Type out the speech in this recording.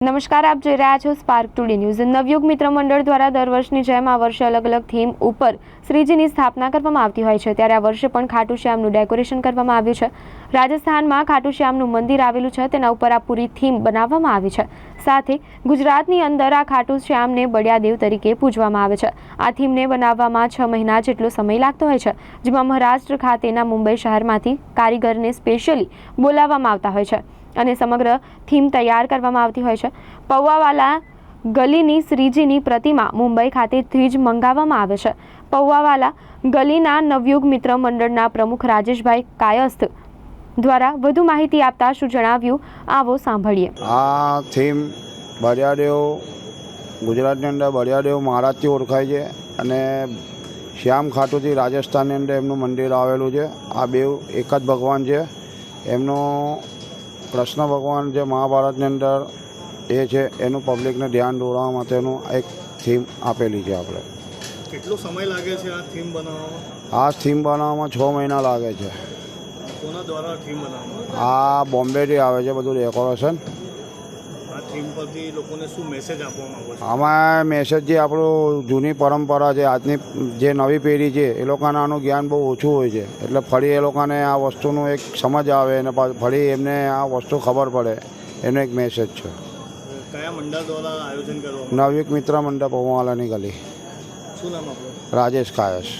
નમસ્કાર, આપ જોઈ રહ્યા છો સ્પાર્ક ટુડે ન્યૂઝ નવયુગ મિત્ર મંડળ દ્વારા દર વર્ષની જેમ આ વર્ષે અલગ અલગ થીમ ઉપર શ્રીજીની સ્થાપના કરવામાં આવતી હોય છે. ત્યારે આ વર્ષે પણ ખાટુ શ્યામનું ડેકોરેશન કરવામાં આવ્યું છે. રાજસ્થાનમાં ખાટુ શ્યામનું મંદિર આવેલું છે. તેના ઉપર આ પૂરી થીમ બનાવવામાં આવી છે. સાથે ગુજરાતની અંદર આ ખાટુ શ્યામને બળિયાદેવ તરીકે પૂજવામાં આવે છે. આ થીમને બનાવવામાં છ મહિના જેટલો સમય લાગતો હોય છે, જેમાં મહારાષ્ટ્ર ખાતેના મુંબઈ શહેરમાંથી કારીગરને સ્પેશિયલી બોલાવવામાં આવતા હોય છે. અને સમગ્ર થીમ તૈયાર કરવામાં આવતી હોય છે. પૌવાવાલા ગલીની શ્રીજીની પ્રતિમા મુંબઈ ખાતેથી જ મંગાવવામાં આવે છે. પૌવાવાલા ગલીના નવયુગ મિત્ર મંડળના પ્રમુખ રાજેશભાઈ કાયસ્થ દ્વારા વધુ માહિતી આપતા શું જણાવ્યું, આવો સાંભળીએ. આ થીમ બળિયાદેવ ગુજરાતની અંદર બળિયાદેવ મહારાજથી ઓળખાય છે અને શ્યામ ખાટુથી રાજસ્થાનની અંદર એમનું મંદિર આવેલું છે. આ બે એક જ ભગવાન છે. એમનો કૃષ્ણ ભગવાન જે મહાભારતની અંદર એ છે એનું પબ્લિકને ધ્યાન દોરવા માટેનું એક થીમ આપેલી છે આપણે. કેટલો સમય લાગે છે આ થીમ બનાવવામાં? આ થીમ બનાવવામાં છ મહિના લાગે છે. કોના દ્વારા થીમ બનાવવામાં? આ બોમ્બેથી આવે છે બધું ડેકોરેશન થીમ પરથી લોકોને શું મેસેજ આપવા માંગો છો? આમાં મેસેજ જે આપણું જૂની પરંપરા છે આજની જે નવી પેઢી છે એ લોકોને આનું જ્ઞાન બહુ ઓછું હોય છે. એટલે ફરી એ લોકોને આ વસ્તુનું એક સમજ આવે અને ફરી એમને આ વસ્તુ ખબર પડે. એનો એક મેસેજ છે. કયા મંડળ દ્વારા આયોજન કરવામાં નવયુગ મિત્ર મંડપ પવાલાની ગલી. શું નામ આપણું રાજેશ કાયસ.